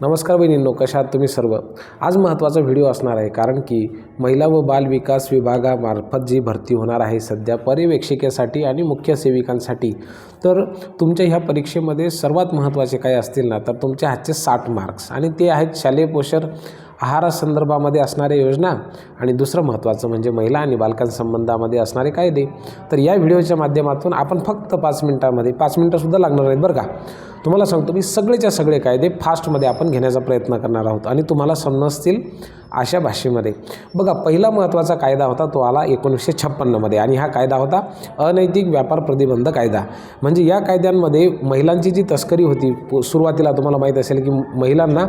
नमस्कार बहिणींनो कशा आहात तुम्ही सर्व? आज महत्त्वाचा व्हिडिओ असणार आहे कारण की महिला व बाल विकास विभागामार्फत जी भरती होणार आहे सध्या पर्यवेक्षिकेसाठी आणि मुख्य सेविकांसाठी तर तुमच्या ह्या परीक्षेमध्ये सर्वात महत्त्वाचे काय असतील ना तर तुमच्या हातचे साठ मार्क्स. आणि ते आहेत शालेय पोषण आहारासंदर्भामध्ये असणाऱ्या योजना आणि दुसरं महत्त्वाचं म्हणजे महिला आणि बालकांसंबंधामध्ये असणारे कायदे. तर या व्हिडिओच्या माध्यमातून आपण फक्त पाच मिनटामध्ये पाच मिनटंसुद्धा लागणार आहेत बरं का? तुम्हाला सांगतो मी सगळेच्या सगळे कायदे फास्टमध्ये आपण घेण्याचा प्रयत्न करणार आहोत आणि तुम्हाला समजतील अशा भाषेमध्ये. बघा पहिला महत्त्वाचा कायदा होता तो आला एकोणीसशे छप्पन्नमध्ये आणि हा कायदा होता अनैतिक व्यापार प्रतिबंध कायदा. म्हणजे या कायद्यांमध्ये महिलांची जी तस्करी होती पु- सुरुवातीला तुम्हाला माहीत असेल की महिलांना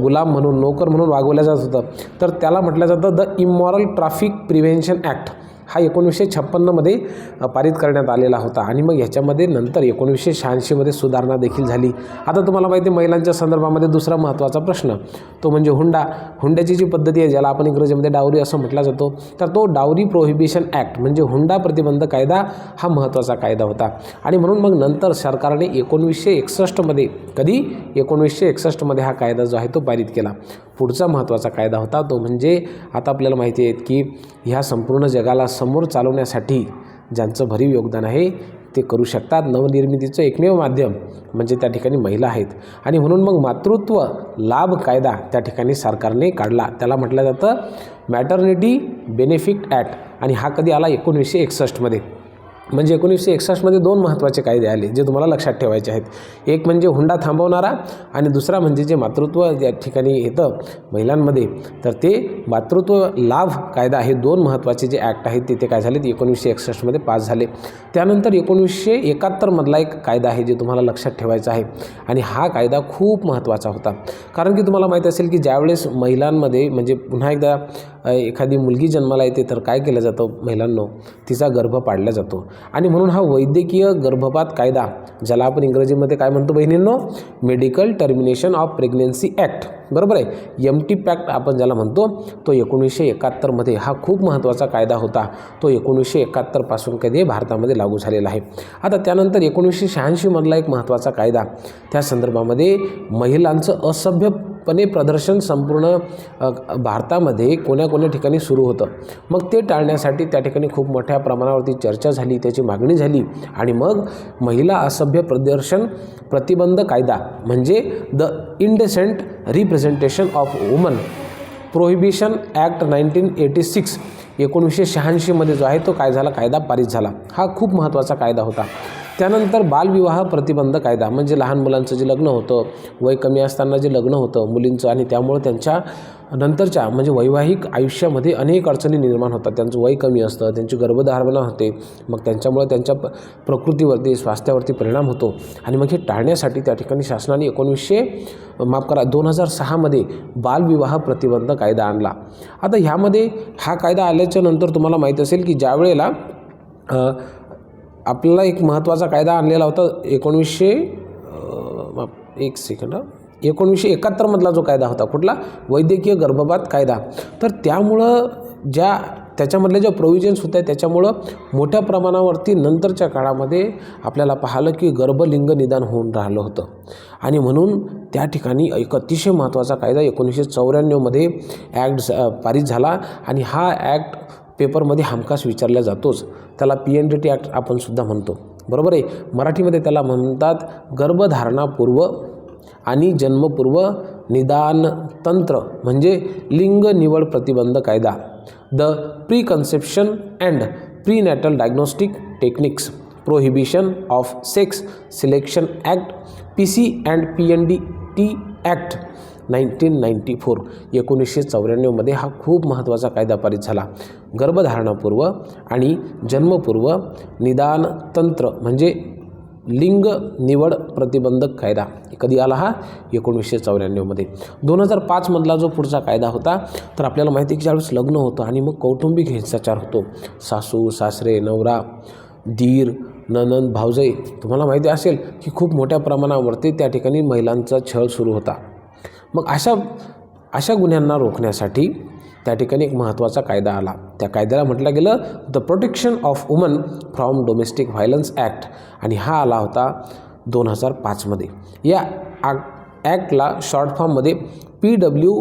गुलाम म्हणून नोकर म्हणून वागवलं जात होतं. तर त्याला म्हटलं जातं the immoral traffic prevention act. हा एकोणीसशे छप्पन्नमध्ये पारित करण्यात आलेला होता. आणि मग ह्याच्यामध्ये नंतर एकोणीसशे शहाऐंशीमध्ये सुधारणा देखील झाली. आता तुम्हाला माहिती आहे महिलांच्या संदर्भामध्ये दुसरा महत्त्वाचा प्रश्न तो म्हणजे हुंडा. हुंड्याची जी पद्धती आहे ज्याला आपण इंग्रजीमध्ये डावरी असं म्हटला जातो तर तो डावरी प्रोहिबिशन ॲक्ट म्हणजे हुंडा प्रतिबंध कायदा हा महत्त्वाचा कायदा होता. आणि म्हणून मग नंतर सरकारने एकोणवीसशे एकसष्टमध्ये कधी? एकोणवीसशे एकसष्टमध्ये हा कायदा जो आहे तो पारित केला. पुढचा महत्त्वाचा कायदा होता तो म्हणजे आता आपल्याला माहिती आहेत की ह्या संपूर्ण जगाला समोर चालवण्यासाठी ज्यांचं भरीव योगदान आहे ते करू शकतात. नवनिर्मितीचं एकमेव माध्यम म्हणजे त्या ठिकाणी महिला आहेत. आणि म्हणून मग मातृत्व लाभ कायदा त्या ठिकाणी सरकारने काढला. त्याला म्हटलं जातं मॅटर्निटी बेनिफिट ॲक्ट आणि हा कधी आला? एकोणीसशे एकसष्टमध्ये. म्हणजे एकोणीसशे एकसष्टमध्ये दोन महत्त्वाचे कायदे आले जे तुम्हाला लक्षात ठेवायचे आहेत. एक म्हणजे हुंडा थांबवणारा आणि दुसरा म्हणजे जे मातृत्व या ठिकाणी येतं महिलांमध्ये तर ते मातृत्व लाभ कायदा हे दोन महत्त्वाचे जे ॲक्ट आहेत ते काय झाले ते एकोणीसशे एकसष्टमध्ये पास झाले. त्यानंतर एकोणीसशे एकाहत्तरमधला एक कायदा आहे जे तुम्हाला लक्षात ठेवायचा आहे. आणि हा कायदा खूप महत्त्वाचा होता. कारण की तुम्हाला माहीत असेल की ज्यावेळेस महिलांमध्ये म्हणजे पुन्हा एकदा एखादी मुलगी जन्माला येते तर काय केलं जातं महिलांनो? तिचा गर्भ पाडला जातो. आणि म्हणून हा वैद्यकीय गर्भपात कायदा ज्याला आपण इंग्रजीमध्ये काय म्हणतो बहिणींनो? Medical termination of pregnancy act बरोबर आहे? एम टी पॅक्ट आपण ज्याला म्हणतो तो एकोणीसशे एकाहत्तरमध्ये हा खूप महत्त्वाचा कायदा होता. तो एकोणीसशे एकाहत्तरपासून कधी भारतामध्ये लागू झालेला आहे. आता त्यानंतर एकोणीसशे शहाऐंशीमधला एक महत्त्वाचा कायदा. त्या संदर्भामध्ये महिलांचं असभ्य पणे प्रदर्शन संपूर्ण भारतामध्ये कोण्या कोण्या ठिकाणी सुरू होतं. मग ते टाळण्यासाठी त्या ठिकाणी खूप मोठ्या प्रमाणावरती चर्चा झाली त्याची मागणी झाली आणि मग महिला असभ्य प्रदर्शन प्रतिबंध कायदा म्हणजे the indecent representation of woman prohibition act nineteen eighty six एकोणीसशे शहाऐंशीमध्ये जो आहे तो काय झाला? कायदा पारित झाला. हा खूप महत्त्वाचा कायदा होता. त्यानंतर बालविवाह प्रतिबंध कायदा म्हणजे लहान मुलांचं जे लग्न होतं वय कमी असताना जे लग्न होतं मुलींचं आणि त्यामुळं त्यांच्या नंतरच्या म्हणजे वैवाहिक आयुष्यामध्ये अनेक अडचणी निर्माण होतात. त्यांचं वय कमी असतं त्यांची गर्भधारणा होते मग त्यांच्यामुळे त्यांच्या प प्रकृतीवरती स्वास्थ्यावरती परिणाम होतो. आणि मग हे टाळण्यासाठी त्या ठिकाणी शासनाने एकोणीसशे माफ करा दोन हजार सहामध्ये बालविवाह प्रतिबंध कायदा आणला. आता ह्यामध्ये हा कायदा आल्याच्यानंतर तुम्हाला माहीत असेल की ज्या वेळेला आपल्याला एक महत्त्वाचा कायदा आणलेला होता एकोणीसशे एक सेकंड एकोणीसशे एकाहत्तरमधला जो कायदा होता कुठला? वैद्यकीय गर्भपात कायदा. तर त्यामुळं ज्या त्याच्यामधल्या ज्या प्रोव्हिजन्स होत्या त्याच्यामुळं मोठ्या प्रमाणावरती नंतरच्या काळामध्ये आपल्याला पाहिलं की गर्भलिंग निदान होऊन राहिलं होतं. आणि म्हणून त्या ठिकाणी एक अतिशय महत्त्वाचा कायदा एकोणीसशे चौऱ्याण्णवमध्ये ॲक्ट पारित झाला. आणि हा ॲक्ट पेपरमध्ये हमखास विचारला जातोच. त्याला P N D T act आपण सुद्धा म्हणतो. बरोबर आहे? मराठीमध्ये त्याला म्हणतात गर्भधारणापूर्व आणि जन्मपूर्व निदान तंत्र म्हणजे लिंग निवड प्रतिबंध कायदा. The pre conception and pre natal diagnostic techniques prohibition of sex selection act P C and P N D T act nineteen ninety four एकोणीसशे चौऱ्याण्णवमध्ये हा खूप महत्त्वाचा कायदा पारित झाला. गर्भधारणापूर्व आणि जन्मपूर्व निदान तंत्र म्हणजे लिंग निवड प्रतिबंधक कायदा. कधी आला हा? एकोणीसशे चौऱ्याण्णवमध्ये. दोन हजार पाचमधला जो पुढचा कायदा होता तर आपल्याला माहिती आहे की ज्यावेळेस लग्न होतं आणि मग कौटुंबिक हिंसाचार होतो. सासू सासरे नवरा दीर ननंद भावजई तुम्हाला माहिती असेल की खूप मोठ्या प्रमाणावरती त्या ठिकाणी महिलांचा छळ सुरू होता. मग अशा अशा गुन्ह्यांना रोखण्यासाठी त्या ठिकाणी एक महत्त्वाचा कायदा आला. त्या कायद्याला म्हटलं गेलं the protection of woman from domestic violence act आणि हा आला होता दोन हजार पाचमध्ये या आ ॲक्टला शॉर्ट फॉर्ममध्ये पी डब्ल्यू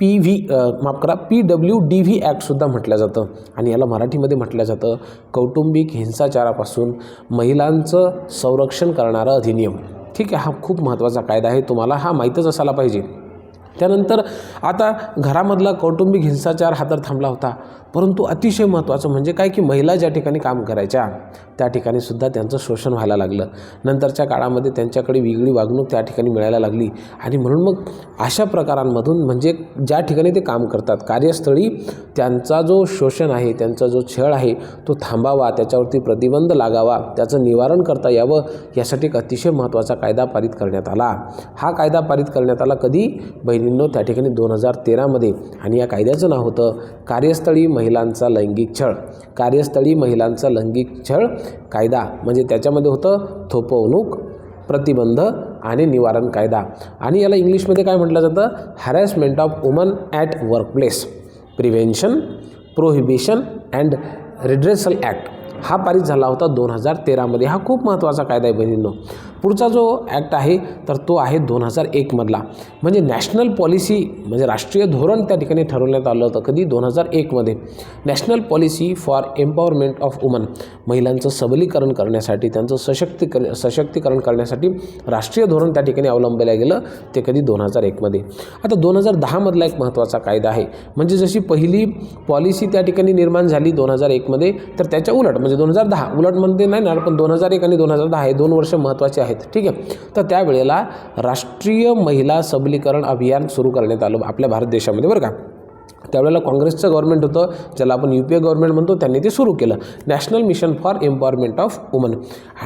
पी व्ही माफ करा पी डब्ल्यू डी व्ही ॲक्टसुद्धा म्हटलं जातं. आणि याला मराठीमध्ये म्हटलं जातं कौटुंबिक हिंसाचारापासून महिलांचं संरक्षण करणारा अधिनियम. ठीक आहे हा खूप महत्त्वाचा कायदा आहे. तुम्हाला हा माहीतच असायला पाहिजे. त्यानंतर आता घरामधला कौटुंबिक हिंसाचार हा तर थांबला होता परंतु अतिशय महत्त्वाचं म्हणजे काय की महिला ज्या ठिकाणी काम करायच्या त्या ठिकाणी सुद्धा त्यांचं शोषण व्हायला लागलं. नंतरच्या काळामध्ये त्यांच्याकडे वेगळी वागणूक त्या ठिकाणी मिळायला लागली आणि म्हणून मग अशा प्रकारांमधून म्हणजे ज्या ठिकाणी ते काम करतात कार्यस्थळी त्यांचा जो शोषण आहे त्यांचा जो छळ आहे तो थांबावा त्याच्यावरती प्रतिबंध लागावा त्याचं निवारण करता यावं यासाठी एक अतिशय महत्त्वाचा कायदा पारित करण्यात आला. हा कायदा पारित करण्यात आला कधी? बहिणींनो त्या ठिकाणी दोन हजार तेरामध्ये आणि या कायद्याचं नाव होतं कार्यस्थळी महिलांचा लैंगिक छळ. कार्यस्थळी महिलांचा लैंगिक छळ कायदा. म्हणजे त्याच्यामध्ये होतं थोपवणूक प्रतिबंध आणि निवारण कायदा. आणि याला इंग्लिशमध्ये काय म्हटलं जातं? Harassment of woman at workplace prevention prohibition and redressal act हा पारित झाला होता दोन हजार तेरामध्ये. हा खूप महत्त्वाचा कायदा आहे बहिणींनो. पुढचा जो ॲक्ट आहे तर तो आहे दोन हजार एकमधला. म्हणजे नॅशनल पॉलिसी म्हणजे राष्ट्रीय धोरण त्या ठिकाणी ठरवण्यात आलं होतं कधी? दोन हजार एकमध्ये. National policy for empowerment of woman महिलांचं सबलीकरण करण्यासाठी त्यांचं सशक्तीकर सशक्तीकरण करण्यासाठी राष्ट्रीय धोरण त्या ठिकाणी अवलंबलं गेलं. ते कधी? दोन हजार एकमध्ये. आता दोन हजार दहामधला एक महत्त्वाचा कायदा आहे. म्हणजे जशी पहिली पॉलिसी त्या ठिकाणी निर्माण झाली दोन हजार एकमध्ये तर त्याच्या उलट म्हणजे दोन हजार दहा. उलटमध्ये नाही ना पण दोन हजार एक आणि दोन हजार दहा हे दोन वर्ष महत्त्वाचे आहेत. ठीक आहे. तर त्यावेळेला राष्ट्रीय महिला सबलीकरण अभियान सुरू करण्यात आलं आपल्या भारत देशामध्ये बरं का? त्यावेळेला काँग्रेसचं गव्हर्नमेंट होतं ज्याला आपण यू पी ए गव्हर्नमेंट म्हणतो त्यांनी ते सुरू केलं. National mission for empowerment of woman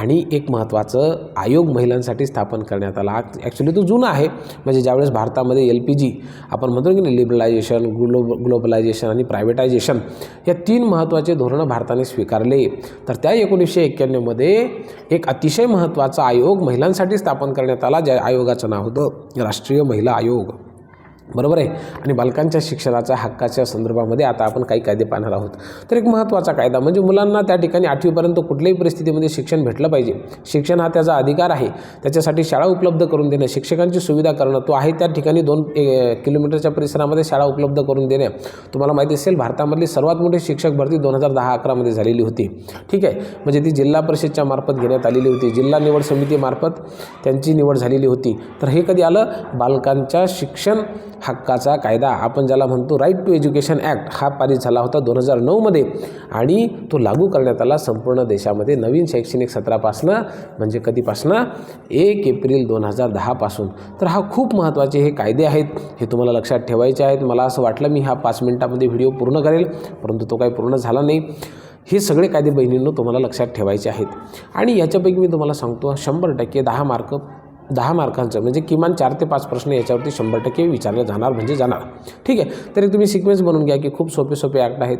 आणि एक महत्त्वाचं आयोग महिलांसाठी स्थापन करण्यात आला. ॲक्च्युली तो जुना आहे. म्हणजे ज्यावेळेस भारतामध्ये एल पी जी आपण म्हणतो की नाही liberalisation glo globalisation and privatisation या तीन महत्त्वाचे धोरणं भारताने स्वीकारले. तर त्या एकोणीसशे एक्क्याण्णवमध्ये एक अतिशय महत्त्वाचा आयोग महिलांसाठी स्थापन करण्यात आला ज्या आयोगाचं नाव होतं राष्ट्रीय महिला आयोग. बरोबर आहे? आणि बालकांच्या शिक्षणाच्या हक्काच्या संदर्भामध्ये आता आपण काही कायदे पाहणार आहोत. तर एक महत्त्वाचा कायदा म्हणजे मुलांना त्या ठिकाणी आठवीपर्यंत कुठल्याही परिस्थितीमध्ये शिक्षण भेटलं पाहिजे. शिक्षण हा त्याचा अधिकार आहे. त्याच्यासाठी शाळा उपलब्ध करून देणं शिक्षकांची सुविधा करणं तो आहे त्या ठिकाणी दोन किलोमीटरच्या परिसरामध्ये शाळा उपलब्ध करून देणे. तुम्हाला माहिती असेल भारतामधली सर्वात मोठी शिक्षक भरती दोन हजार दहा अकरामध्ये झालेली होती. ठीक आहे? म्हणजे ती जिल्हा परिषदच्या मार्फत घेण्यात आलेली होती. जिल्हा निवड समितीमार्फत त्यांची निवड झालेली होती. तर हे कधी आलं? बालकांच्या शिक्षण हक्काचा कायदा आपण ज्याला म्हणतो राईट टू एज्युकेशन ॲक्ट हा पारित झाला होता दोन हजार नऊमध्ये आणि तो लागू करण्यात आला संपूर्ण देशामध्ये नवीन शैक्षणिक सत्रापासनं म्हणजे कधीपासनं? एक एप्रिल दोन हजार दहापासून. तर हा खूप महत्त्वाचे हे कायदे आहेत हे तुम्हाला लक्षात ठेवायचे आहेत. मला असं वाटलं मी हा पाच मिनटामध्ये व्हिडिओ पूर्ण करेल परंतु तो काही पूर्ण झाला नाही. हे सगळे कायदे बहिणींनो तुम्हाला लक्षात ठेवायचे आहेत. आणि याच्यापैकी मी तुम्हाला सांगतो शंभर टक्के दहा मार्क दहा मार्कांचं म्हणजे किमान चार ते पाच प्रश्न याच्यावरती शंभर टक्के विचारले जाणार म्हणजे जाणार. ठीक आहे तरी तुम्ही सिक्वेन्स बनवून घ्या की खूप सोपे सोपे ॲक्ट आहेत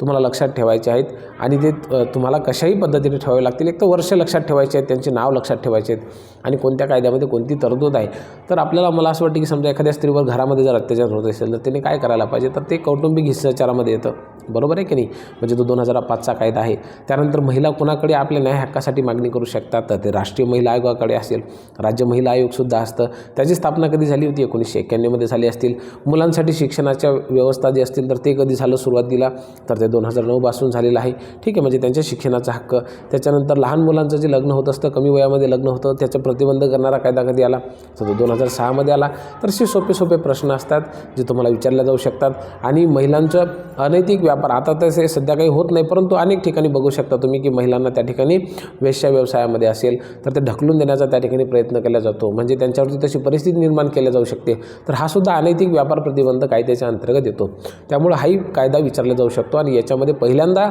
तुम्हाला लक्षात ठेवायचे आहेत आणि ते तुम्हाला कशाही पद्धतीने ठेवावे लागतील. एक तर वर्ष लक्षात ठेवायचे आहेत त्यांचे नाव लक्षात ठेवायचे आहेत आणि कोणत्या कायद्यामध्ये कोणती तरतूद आहे. तर आपल्याला मला असं वाटतं की समजा एखाद्या स्त्रीवर घरामध्ये जर अत्याचार होत असेल तर त्याने काय करायला पाहिजे? तर ते कौटुंबिक हिंसाचारामध्ये येतं. बरोबर आहे की नाही? म्हणजे तो दोन हजार पाचचा कायदा आहे त्यानंतर महिला कोणाकडे आपल्या न्याय हक्कासाठी मागणी करू शकतात? तर ते राष्ट्रीय महिला आयोगाकडे असेल राज्य महिला आयोगसुद्धा असतं त्याची स्थापना कधी झाली होती? एकोणीसशे एक्क्याण्णवमध्ये झाली असतील. मुलांसाठी शिक्षणाच्या व्यवस्था जी असतील तर ते कधी झालं सुरुवातीला? तर ते दोन हजार नऊपासून झालेलं आहे. ठीक आहे म्हणजे त्यांच्या शिक्षणाचा हक्क. त्याच्यानंतर लहान मुलांचं जे लग्न होत असतं कमी वयामध्ये लग्न होतं त्याचं प्रतिबंध करणारा कायदा कधी आला? तर तो दोन हजार सहामध्ये आला. तर असे सोपे सोपे प्रश्न असतात जे तुम्हाला विचारले जाऊ शकतात. आणि महिलांचं अनैतिक व्यापार आता तसे सध्या काही होत नाही परंतु अनेक ठिकाणी बघू शकता तुम्ही की महिलांना त्या ठिकाणी वेश्या व्यवसायामध्ये असेल तर ते ढकलून देण्याचा त्या ठिकाणी प्रयत्न केला जातो. म्हणजे त्यांच्यावरती तशी परिस्थिती निर्माण केली जाऊ शकते. तर हा सुद्धा अनैतिक व्यापार प्रतिबंध कायद्याच्या अंतर्गत येतो. त्यामुळे हाही कायदा विचारला जाऊ शकतो आणि याच्यामध्ये पहिल्यांदा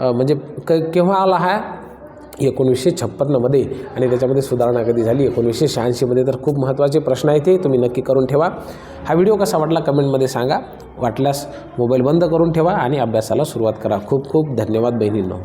म्हणजे क केव्हा आला हा? एकोणीसशे छप्पन्नमध्ये आणि त्याच्यामध्ये सुधारणा कधी झाली? एकोणीसशे शहाऐंशीमध्ये तर खूप महत्त्वाचे प्रश्न आहेत ते तुम्ही नक्की करून ठेवा. हा व्हिडिओ कसा वाटला कमेंटमध्ये सांगा. वाटल्यास मोबाईल बंद करून ठेवा आणि अभ्यासाला सुरुवात करा. खूप खूप धन्यवाद बहिणींनो.